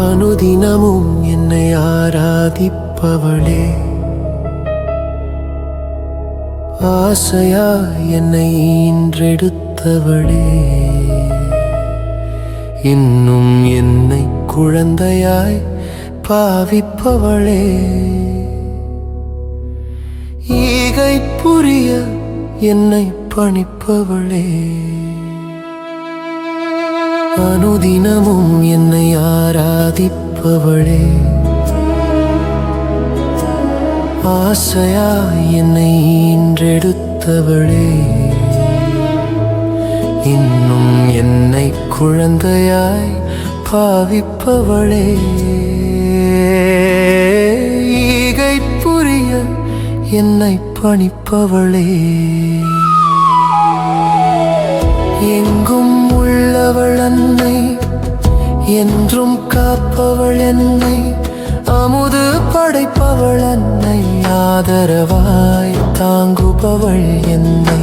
அனுதினமும் என்னை ஆராதிப்பவளே ஆசையா என்னை ஈன்றெடுத்தவளே இன்னும் என்னை குழந்தையாய் பாவிப்பவளே ஈகை புரிய என்னை பணிப்பவளே அனுதினமும் என்னை ஆராதிப்பவளே. ஆசையா என்னை ஈன்றெடுத்தவளே. இன்னும் என்னை குழந்தையாய் பாவிப்பவளே. ஈகை புரிய என்னை பணிப்பவளே. எங்கும் உள்ளவள் அன்னை என்றும் காப்பவள் என்னை அமுது படைப்பவள் அன்னை ஆதரவாய் தாங்குபவள் என்னை.